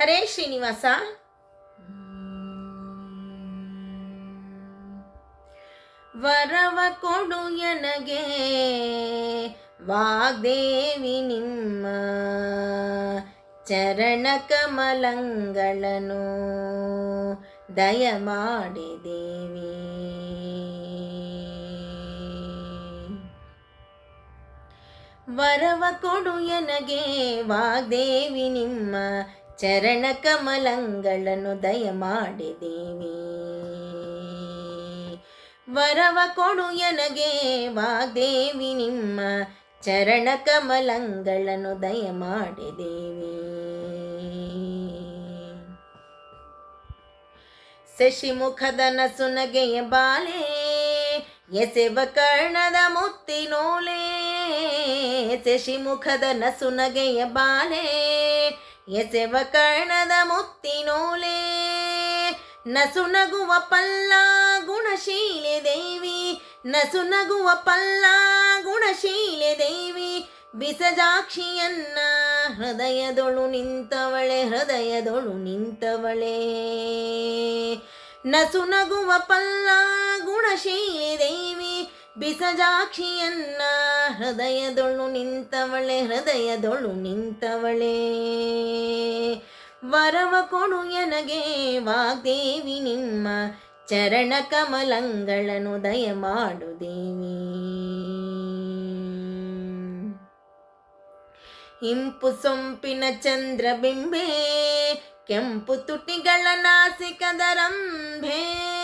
ಹರೇ ಶ್ರೀನಿವಾಸ. ವರವ ಕೊಡು ನನಗೆ ವಾಗ್ದೇವಿ ನಿಮ್ಮ ಚರಣ ಕಮಲಂಗಳನು ದಯಮಾಡಿ ದೇವಿ. ವರವ ಕೊಡು ನನಗೆ ವಾಗ್ದೇವಿ ನಿಮ್ಮ ಚರಣ ಕಮಲಂಗಳನ್ನು ದಯಮಾಡಿ ದೇವಿ ವರವ ಕೊಡು ಎನಗೆ ವಾಗ್ದೇವಿ ನಿಮ್ಮ ಚರಣ ಕಮಲಂಗಳನ್ನು ದಯಮಾಡಿ ದೇವಿ ಶಶಿಮುಖದ ನಸುನಗೆಯ ಬಾಲೆ, ಎಸೆವ ಕರ್ಣದ ಮುತ್ತಿನೋಲೆ ಶಶಿಮುಖದ ನಸುನಗೆಯ ಬಾಲೆ ಎಸೆವ ಕರ್ಣದ ಮುತ್ತಿನೋಲೆ ನಸುನಗುವ ಪಲ್ಲ ಗುಣಶೀಲೆ ದೇವಿ ನಸುನಗುವ ಪಲ್ಲ ಗುಣಶೀಲೆ ದೇವಿ, ಬಿಸಜಾಕ್ಷಿಯನ್ನ ಹೃದಯದೊಳು ನಿಂತವಳೆ ಹೃದಯದೊಳು ನಿಂತವಳೆ. ನಸುನಗುವ ಪಲ್ಲ ಗುಣಶೀಲೆ ದೇವಿ ಬಿಸಜಾಕ್ಷಿಯನ್ನ ಹೃದಯದೊಳು ನಿಂತವಳೆ ಹೃದಯದೊಳು ನಿಂತವಳೆ. ವರವ ಕೊಡು ಎನಗೆ ವಾಗ್ದೇವಿ, ನಿಮ್ಮ ಚರಣ ಕಮಲಂಗಳನ್ನು ದಯಮಾಡು ದೇವಿ. ಇಂಪು ಸೊಂಪಿನ ಚಂದ್ರಬಿಂಬೆ ಕೆಂಪು ತುಟಿಗಳ ನಾಸಿಕದ ರಂಭೆ.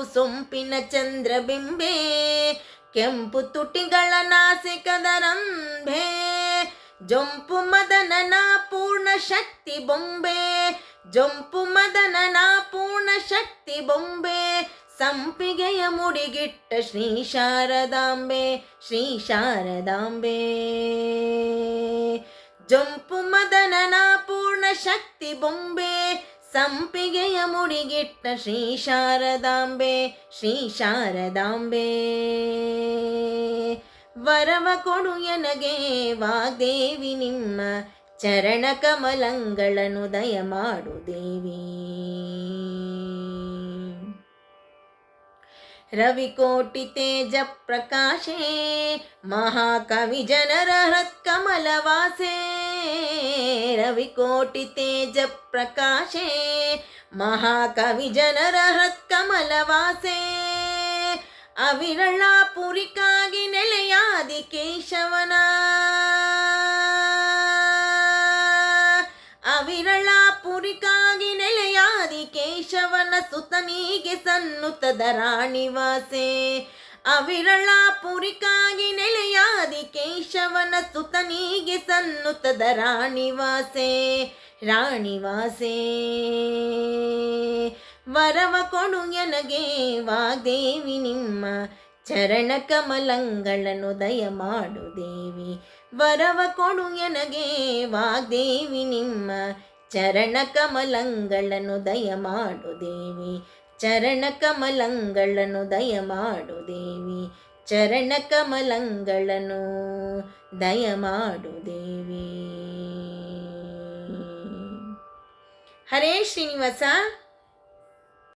ಇಂಪು ಸೊಂಪಿನ ಚಂದ್ರಬಿಂಬೆ, ಕೆಂಪು ತುಟಿಗಳ ನಾಸಿಕದ ರಂಭೆ, ಜೊಂಪು ಮದನನ ಪೂರ್ಣ ಶಕ್ತಿ ಬೊಂಬೆ, ಜೊಂಪು ಮದನನ ಪೂರ್ಣ ಶಕ್ತಿ ಬೊಂಬೆ, ಸಂಪಿಗೆಯ ಮುಡಿಗಿಟ್ಟ ಶ್ರೀ ಶಾರದಾಂಬೆ ಶ್ರೀ ಶಾರದಾಂಬೆ. ಜೊಂಪು ಮದನನ ಪೂರ್ಣ ಶಕ್ತಿ ಬೊಂಬೆ ಸಂಪಿಗೆಯ ಮುಡಿಗಿಟ್ಟ ಶ್ರೀ ಶಾರದಾಂಬೆ ಶ್ರೀ ಶಾರದಾಂಬೆ. ವರವ ಕೊಡು ಎನಗೆ ವಾಗ್ದೇವಿ ನಿಮ್ಮ ಚರಣ ಕಮಲಂಗಳನ್ನು ದಯಮಾಡು ದೇವಿ. ರವಿಕೋಟಿ ತೇಜ ಪ್ರಕಾಶೇ, ಮಹಾಕವಿ ಜನರ ಹೃತ್ಕಮಲವಾಸೆ ರವಿಕೋಟಿ ತೇಜ ಪ್ರಕಾಶೆ ಮಹಾಕವಿ ಜನರ ಹೃತ್ಕಮಲವಾಸೆ ಅವಿರಳ ಪುರಿಕಾಗಿ ನೆಲೆಯಾದಿ ಕೇಶವನ. ಸುತನಿಗೆ ಸನ್ನುತದ ರಾಣಿವಾಸೆ. ಅವಿರಳ ಪುರಿಕಾಗಿ ನೆಲೆಯಾದಿ ಕೇಶವನ ಸುತನಿಗೆ ಸನ್ನುತದ ರಾಣಿವಾಸೆ ರಾಣಿವಾಸೆ. ವರವ ಕೊಡು ಎನಗೆ ವಾಗ್ದೇವಿ ನಿಮ್ಮ ಚರಣ ಕಮಲಂಗಳನ್ನು ದಯಮಾಡು ದೇವಿ. ವರವ ಕೊಡು ಎನಗೆ ವಾಗ್ದೇವಿ ನಿಮ್ಮ ಚರಣ ಕಮಲಂಗಳನ್ನು ದಯಮಾಡು ದೇವಿ. ಚರಣ ಕಮಲಂಗಳನ್ನು ದಯಮಾಡು ದೇವಿ ಚರಣ ಕಮಲಂಗಳನ್ನು ದಯಮಾಡು ದೇವಿ ಹರೇ ಶ್ರೀನಿವಾಸ.